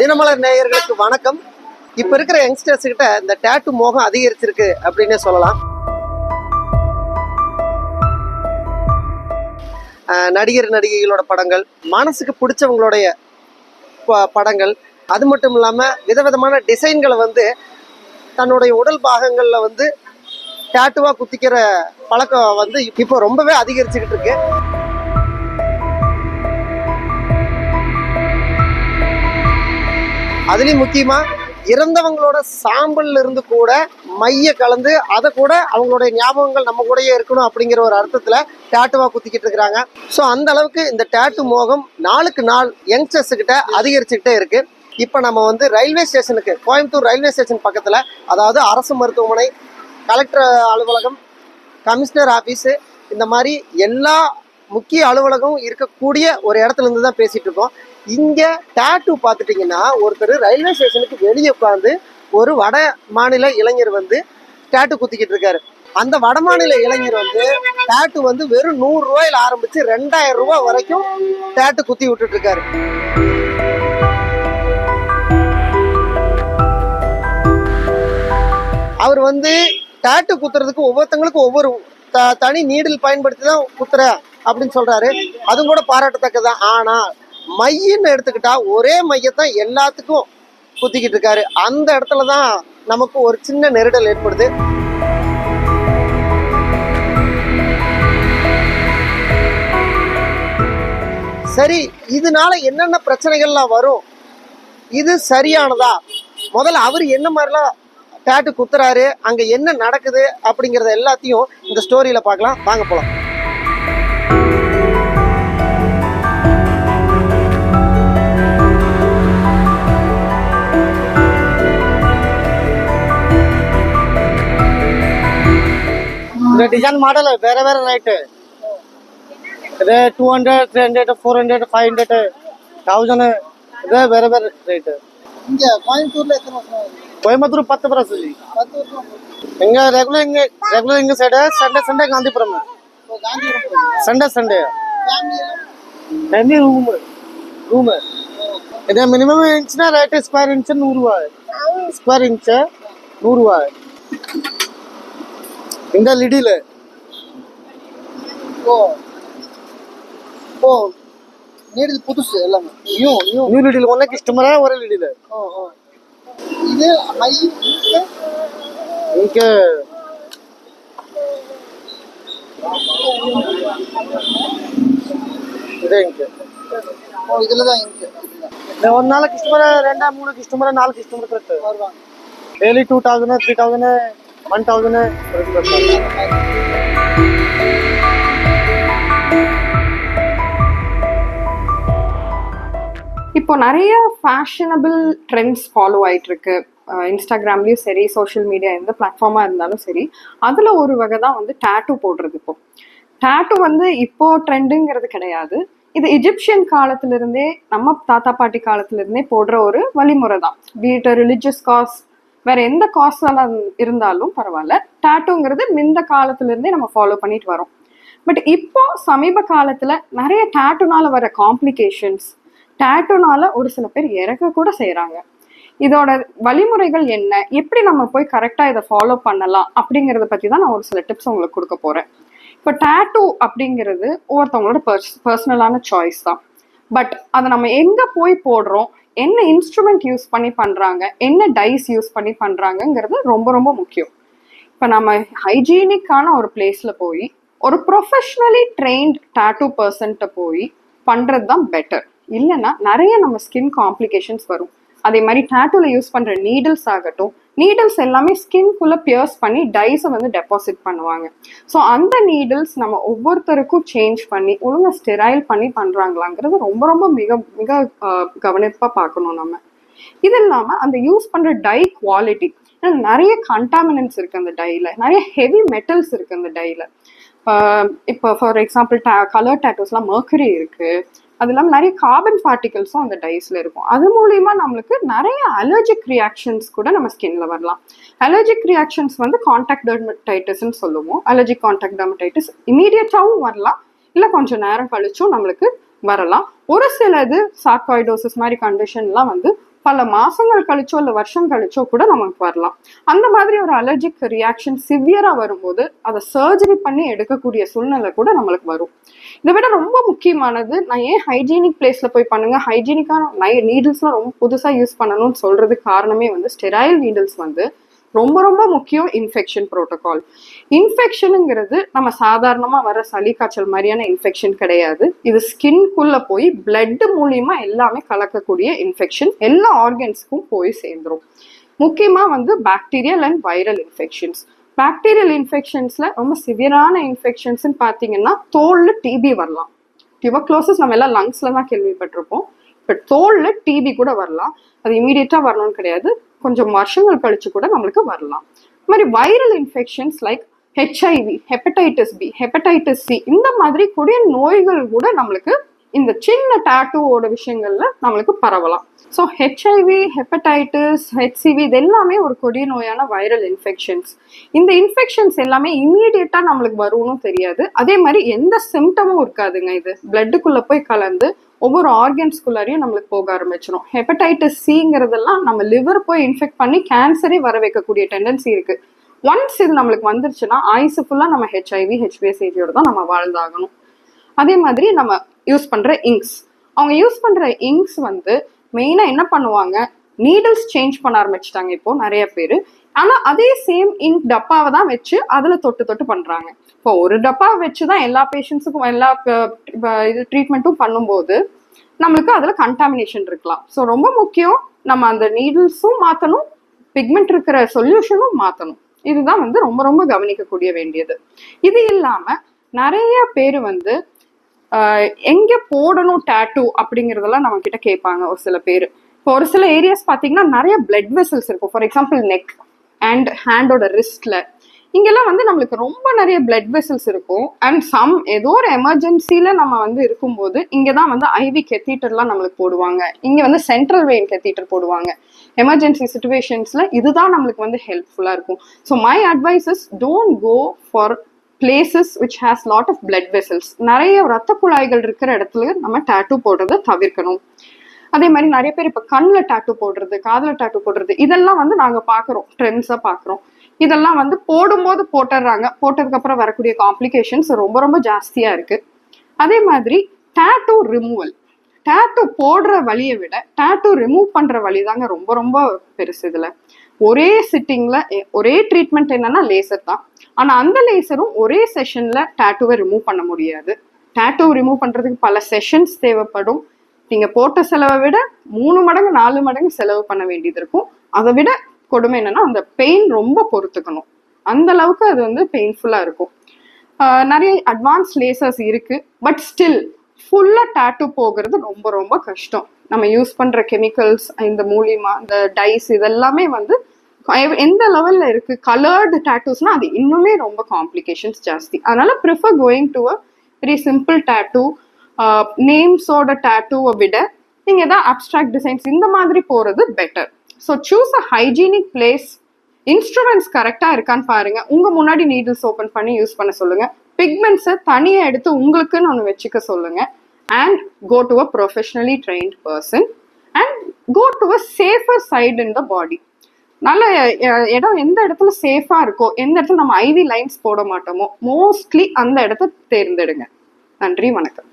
தினமலர் நேயர்களுக்கு வணக்கம். இப்ப இருக்கிற யங்ஸ்டர்ஸ் கிட்ட இந்த டேட்டு மோகம் அதிகரிச்சிருக்கு அப்படின்னே சொல்லலாம். நடிகர் நடிகைகளோட படங்கள் மனசுக்கு பிடிச்சவங்களுடைய ப- படங்கள். அது மட்டும் இல்லாமல் விதவிதமான டிசைன்களை வந்து தன்னுடைய உடல் பாகங்களில் வந்து டேட்டுவாக குத்திக்கிற பழக்கம் வந்து இப்போ ரொம்பவே அதிகரிச்சுக்கிட்டு இருக்கு. அதுலயும் முக்கியமா இறந்தவங்களோட சாம்பல்ல இருந்து கூட மைய கலந்து அதை கூட அவங்களுடைய ஞாபகங்கள் நம்ம கூடயே இருக்கணும் அப்படிங்கிற ஒரு அர்த்தத்துல டேட்டுவா குத்திக்கிட்டு இருக்கிறாங்க. ஸோ அந்த அளவுக்கு இந்த டேட்டு மோகம் நாளுக்கு நாள் யங்ஸ்டர்ஸ் கிட்ட அதிகரிச்சுக்கிட்டே இருக்கு. இப்போ நம்ம வந்து ரயில்வே ஸ்டேஷனுக்கு கோயம்புத்தூர் ரயில்வே ஸ்டேஷன் பக்கத்துல அதாவது அரசு மருத்துவமனை கலெக்டர் அலுவலகம் கமிஷனர் ஆஃபீஸு இந்த மாதிரி எல்லா முக்கிய அலுவலகம் இருக்கக்கூடிய ஒரு இடத்துல இருந்து தான் பேசிட்டு இருக்கோம். இங்கே டேட்டு பார்த்துட்டிங்கன்னா ஒருத்தர் ரயில்வே ஸ்டேஷனுக்கு வெளியே உட்காந்து ஒரு வட மாநில இளைஞர் வந்து டேட்டு குத்திக்கிட்டு இருக்காரு. அந்த வடமாநில இளைஞர் வந்து டேட்டு வந்து வெறும் நூறு ரூபாயில ஆரம்பிச்சு ரெண்டாயிரம் ரூபாய் வரைக்கும் டேட்டு குத்தி விட்டுட்டு இருக்காரு. அவர் வந்து டேட்டு குத்துறதுக்கு ஒவ்வொருத்தங்களுக்கும் ஒவ்வொரு த- தனி நீடில் பயன்படுத்தி தான் குத்துற அப்படின்னு சொல்றாரு. அதுவும் கூட பாராட்டத்தக்கதான் ஆனால் மையன்னு எடுத்துக்கிட்டா ஒரே மையத்தான் எல்லாத்துக்கும் குத்திக்கிட்டு இருக்காரு. அந்த இடத்துல தான் நமக்கு ஒரு சின்ன நெருடல் ஏற்படுது. சரி இதனால என்னென்ன பிரச்சனைகள்லாம் வரும்? இது சரியானதா? முதல்ல அவர் என்ன மாதிரிலாம் டேட்டு குத்துறாரு? அங்க என்ன நடக்குது? அப்படிங்கறத எல்லாத்தையும் இந்த ஸ்டோரியில பார்க்கலாம். வாங்க போலாம். இந்த டிசைன் மாடல் வேற வேற ரேட்டு இது two hundred three hundred four hundred five hundred thousand இது வேற வேற ரேட்டு இங்க கோயம்புத்தூர்ல எத்தனை வருஷம் ஆகுது? கோயம்புத்தூர் பத்து பர்சன்ட் பத்து வருஷம் எங்க ரெகுலர் இங்க ரெகுலர் இங்க சைடு சண்டே சண்டே காந்திபுரம் இப்போ காந்திபுரம் போறீங்க. சண்டே சண்டே Family எல்லாம்? தனி ரூம் ரூம் இது மினிமம் எங்க லிடியில ஓ ஓ நீடிது புதுசு எல்லாமே. நியூ நியூ நியூ லிடியில் ஒன்றே கஸ்டமரா ஒரே லிடியில் ஓ ஓ இது ஹை இங்கே. இதே இங்கே. ஓ இதில் தான் இங்கே. ஒரு நாள் கஸ்டமர் ரெண்டா மூணு கஸ்டமர் நாலு கஸ்டமர் வருவாங்க. Daily two thousand three thousand one thousand இப்போ நிறைய ஃபேஷனபிள் ட்ரெண்ட்ஸ் ஃபாலோ ஆகிட்டு இருக்கு இன்ஸ்டாகிராம்லேயும் சரி சோஷியல் மீடியா எந்த பிளாட்ஃபார்மாக இருந்தாலும் சரி அதில் ஒரு வகை தான் வந்து டேட்டூ போடுறது இப்போ. டேட்டூ வந்து இப்போ ட்ரெண்டுங்கிறது கிடையாது. இது எஜிப்சியன் காலத்திலிருந்தே நம்ம தாத்தா பாட்டி காலத்திலிருந்தே போடுற ஒரு வழிமுறை தான். வீட்டு ரிலிஜியஸ் காஸ் வேற எந்த காஸ்ட்னால இருந்தாலும் பரவாயில்ல. டேட்டூங்கிறது இந்த காலத்திலேருந்தே நம்ம ஃபாலோ பண்ணிட்டு வரோம். பட் இப்போ சமீப காலத்துல நிறைய டேட்டூனால வர காம்ப்ளிகேஷன்ஸ் டேட்டூனால ஒரு சில பேர் இறக்க கூட செய்றாங்க. இதோட வழிமுறைகள் என்ன? எப்படி நம்ம போய் கரெக்டாக இதை ஃபாலோ பண்ணலாம்? அப்படிங்கிறத பற்றி தான் நான் ஒரு சில டிப்ஸ் உங்களுக்கு கொடுக்க போறேன். இப்போ டேட்டூ அப்படிங்கிறது ஒவ்வொருத்தவங்களோட பர்ஸ் பர்சனலான சாய்ஸ் தான். பட் அதை நம்ம எங்கே போய் போடுறோம்? என்ன இன்ஸ்ட்ருமெண்ட் யூஸ் பண்ணி பண்ணுறாங்க என்ன டைஸ் யூஸ் பண்ணி பண்ணுறாங்கங்கிறது ரொம்ப ரொம்ப முக்கியம். இப்போ நம்ம ஹைஜீனிக்கான ஒரு பிளேஸில் போய் ஒரு ப்ரொஃபஷ்னலி ட்ரெயின்ட் டேட்டூ பர்சன்ட்ட போய் பண்ணுறது தான் பெட்டர் இல்லைன்னா நிறைய நம்ம ஸ்கின் காம்ப்ளிகேஷன்ஸ் வரும். அதே மாதிரி டாட்டூவில் யூஸ் பண்ணுற நீடில்ஸ் ஆகட்டும் நீடில்ஸ் எல்லாமே ஸ்கின்குள்ளே பியர்ஸ் பண்ணி டைஸை வந்து டெபாசிட் பண்ணுவாங்க. ஸோ அந்த நீடில்ஸ் நம்ம ஒவ்வொருத்தருக்கும் சேஞ்ச் பண்ணி ஒழுங்காக ஸ்டெரைல் பண்ணி பண்ணுறாங்களாங்கிறது ரொம்ப ரொம்ப மிக மிக கவனிப்பாக பார்க்கணும் நம்ம. இது இல்லாமல் அந்த யூஸ் பண்ணுற டை குவாலிட்டி நிறைய கண்டாமினன்ஸ் இருக்கு அந்த டையில் நிறைய ஹெவி மெட்டல்ஸ் இருக்கு அந்த டையில் இப்போ ஃபார் எக்ஸாம்பிள் கலர் டேட்டோஸ்லாம் மர்க்கரி இருக்குது அது இல்லாமல் நிறைய கார்பன் பார்ட்டிகல்ஸும் அந்த டைஸில் இருக்கும். அது மூலியமாக நம்மளுக்கு நிறைய அலர்ஜிக் ரியாக்ஷன்ஸ் கூட நம்ம ஸ்கின்ல வரலாம். அலர்ஜிக் ரியாக்ஷன்ஸ் வந்து காண்டாக்ட் டெர்மடைட்டிஸ்ன்னு சொல்லுவோம். அலர்ஜிக் காண்டாக்ட் டெர்மடைட்டிஸ் இமீடியட்டாகவும் வரலாம். இல்லை கொஞ்சம் நேரம் கழிச்சும் நம்மளுக்கு வரலாம். ஒரு சிலது சாக்காய்டோசிஸ் மாதிரி கண்டிஷன்லாம் வந்து பல மாசங்கள் கழிச்சோ இல்லை வருஷம் கழிச்சோ கூட நமக்கு வரலாம். அந்த மாதிரி ஒரு அலர்ஜிக் ரியாக்ஷன் சிவியரா வரும்போது அதை சர்ஜரி பண்ணி எடுக்கக்கூடிய சூழ்நிலை கூட நம்மளுக்கு வரும். இதை விட ரொம்ப முக்கியமானது நான் ஏன் ஹைஜீனிக் பிளேஸ்ல போய் பண்ணுங்க? ஹைஜீனிக்கான நை நீடில்ஸ்லாம் ரொம்ப புதுசா யூஸ் பண்ணணும்னு சொல்றதுக்கு காரணமே வந்து ஸ்டெராயில் நீடில்ஸ் வந்து ரொம்ப ரொம்ப முக்கியம் இன்ஃபெக்ஷன் ப்ரோட்டோகால் இன்ஃபெக்ஷனுங்கிறது நம்ம சாதாரணமாக வர சளி காய்ச்சல் மாதிரியான இன்ஃபெக்ஷன் கிடையாது. இது ஸ்கின்குள்ள போய் பிளட் மூலியமா எல்லாமே கலக்கக்கூடிய இன்ஃபெக்ஷன் எல்லா ஆர்கன்ஸ்க்கும் போய் சேர்ந்துரும். முக்கியமாக வந்து bacterial and viral infections bacterial இன்ஃபெக்ஷன்ஸில் ரொம்ப சிவியரான இன்ஃபெக்ஷன்ஸ்னு பார்த்தீங்கன்னா தோலில் டிபி வரலாம். டியூபக்ளோசிஸ் நம்ம எல்லாம் லங்ஸில் தான் கேள்விப்பட்டிருப்போம். பட் தோலில் டிபி கூட வரலாம். அது இமீடியட்டாக வரணும்னு கிடையாது. கொஞ்சம் வருஷங்கள் கழிச்சு கூட நம்மளுக்கு வரலாம். மாதிரி viral infections like HIV hepatitis B hepatitis C இந்த மாதிரி கொடிய நோய்கள் கூட நம்மளுக்கு இந்த சின்ன டாட்டூவோட விஷயங்கள்ல நம்மளுக்கு பரவலாம். ஸோ ஹெச்ஐவி ஹெப்படைட்டிஸ் ஹெச்சிவி இது எல்லாமே ஒரு கொடிய நோயான வைரல் இன்ஃபெக்ஷன்ஸ் இந்த இன்ஃபெக்ஷன்ஸ் எல்லாமே இமீடியட்டாக நம்மளுக்கு வரும்னு தெரியாது. அதே மாதிரி எந்த சிம்டமும் இருக்காதுங்க இது. பிளட்டுக்குள்ளே போய் கலந்து ஒவ்வொரு ஆர்கன்ஸ்குள்ளாரையும் நம்மளுக்கு போக ஆரம்பிச்சிடும் ஹெப்படைட்டிஸ் சிங்கிறதெல்லாம் நம்ம லிவர் போய் இன்ஃபெக்ட் பண்ணி கேன்சரே வர வைக்கக்கூடிய டெண்டன்சி இருக்குது ஒன்ஸ் இது நம்மளுக்கு வந்துருச்சுன்னா ஆயுசு ஃபுல்லாக நம்ம ஹெச்ஐவி ஹெச்பிஎஸ்ஏஜியோட தான் நம்ம வாழ்ந்தாகணும். அதே மாதிரி நம்ம யூஸ் பண்ணுற இங்க்ஸ் அவங்க யூஸ் பண்ணுற இங்க்ஸ் வந்து மெயினாக என்ன பண்ணுவாங்க? நீடில்ஸ் சேஞ்ச் பண்ண ஆரம்பிச்சிட்டாங்க இப்போ நிறைய பேர். ஆனால் அதே சேம் இங்க் டப்பாவை தான் வச்சு அதில் தொட்டு தொட்டு பண்ணுறாங்க இப்போ ஒரு டப்பா வச்சு தான் எல்லா பேஷண்ட்ஸுக்கும் எல்லா இது ட்ரீட்மெண்ட்டும் பண்ணும்போது நம்மளுக்கு அதில் கண்டாமினேஷன் இருக்கலாம். ஸோ ரொம்ப முக்கியம் நம்ம அந்த நீடில்ஸும் மாற்றணும் பிக்மெண்ட் இருக்கிற சொல்யூஷனும் மாற்றணும் இதுதான் வந்து ரொம்ப ரொம்ப கவனிக்கக்கூடிய வேண்டியது. இது இல்லாம நிறைய பேர் வந்து எங்க போடணும் டேட்டூ அப்படிங்கறதெல்லாம் நம்ம கிட்ட கேட்பாங்க ஒரு சில பேர். இப்போ ஒரு சில ஏரியாஸ் பார்த்தீங்கன்னா நிறைய பிளட் வெசல்ஸ் இருக்கும். ஃபார் எக்ஸாம்பிள் நெக் அண்ட் ஹேண்டோட ரிஸ்ட்ல இங்கெல்லாம் வந்து நம்மளுக்கு ரொம்ப நிறைய பிளட் வெசல்ஸ் இருக்கும். அண்ட் சம் ஏதோ ஒரு எமர்ஜென்சில நம்ம வந்து இருக்கும்போது இங்கே தான் வந்து ஐவி கெத்தீட்டர்லாம் நம்மளுக்கு போடுவாங்க. இங்கே வந்து சென்ட்ரல் வெயின் கெத்தீட்டர் போடுவாங்க. எமர்ஜென்சி சுச்சுவேஷன்ஸில் இதுதான் நம்மளுக்கு வந்து ஹெல்ப்ஃபுல்லாக இருக்கும். So my advices don't go for places which has lot of blood vessels நிறைய ரத்த குழாய்கள் இருக்கிற இடத்துல நம்ம டேட்டூ போடுறதை தவிர்க்கணும். அதே மாதிரி நிறைய பேர் இப்போ கண்ணில் டேட்டூ போடுறது காதில் டேட்டூ போடுறது இதெல்லாம் வந்து நாங்கள் பார்க்குறோம். ட்ரெண்ட்ஸாக பார்க்குறோம். இதெல்லாம் வந்து போடும்போது போட்டுடுறாங்க போட்டதுக்கப்புறம் வரக்கூடிய காம்ப்ளிகேஷன்ஸ் ரொம்ப ரொம்ப ஜாஸ்தியாக இருக்குது அதே மாதிரி டேட்டூ ரிமூவல் டேட்டூ போடுற வழியை விட டேட்டூ ரிமூவ் பண்ற வழி தாங்க ரொம்ப ரொம்ப பெருசு இதுல. ஒரே சிட்டிங்ல ஒரே ட்ரீட்மெண்ட் என்னன்னா லேசர் தான். ஆனா அந்த லேசரும் ஒரே செஷன்ல டேட்டூவை ரிமூவ் பண்ண முடியாது. டேட்டூ ரிமூவ் பண்றதுக்கு பல செஷன்ஸ் தேவைப்படும். நீங்க போட்ட செலவை விட மூணு மடங்கு நாலு மடங்கு செலவு பண்ண வேண்டியது இருக்கும். அதை விட கொடுமை என்னன்னா அந்த பெயின் ரொம்ப பொறுத்துக்கணும். அந்த அளவுக்கு அது வந்து பெயின்ஃபுல்லா இருக்கும். நிறைய அட்வான்ஸ் லேசர்ஸ் இருக்கு பட் ஸ்டில் ஃபுல்லா டேட்டூ போகிறது ரொம்ப ரொம்ப கஷ்டம். நம்ம யூஸ் பண்ற கெமிக்கல்ஸ் இந்த மூலியமா இந்த டைஸ் இதெல்லாமே வந்து எந்த லெவல்ல இருக்கு கலர்டு டேட்டூஸ்னா அது இன்னுமே ரொம்ப காம்ப்ளிகேஷன்ஸ் ஜாஸ்தி. அதனால prefer going to a very simple tattoo நேம்ஸோட டேட்டூவை விட நீங்க எதாவது அப்ட்ராக்ட் டிசைன்ஸ் இந்த மாதிரி போறது better so choose a hygienic place instruments கரெக்டாக இருக்கான்னு பாருங்க. உங்கள் முன்னாடி நீடில்ஸ் ஓப்பன் பண்ணி யூஸ் பண்ண சொல்லுங்க. பிக்மெண்ட்ஸை தனியாக எடுத்து உங்களுக்குன்னு ஒன்று வச்சுக்க சொல்லுங்க. And go to a professionally trained person and go to a safer side in the body நல்ல இடம் எந்த இடத்துல சேஃபாக இருக்கோ எந்த இடத்துல நம்ம ஐவி லைன்ஸ் போட மாட்டோமோ மோஸ்ட்லி அந்த இடத்த தேர்ந்தெடுங்க. நன்றி வணக்கம்.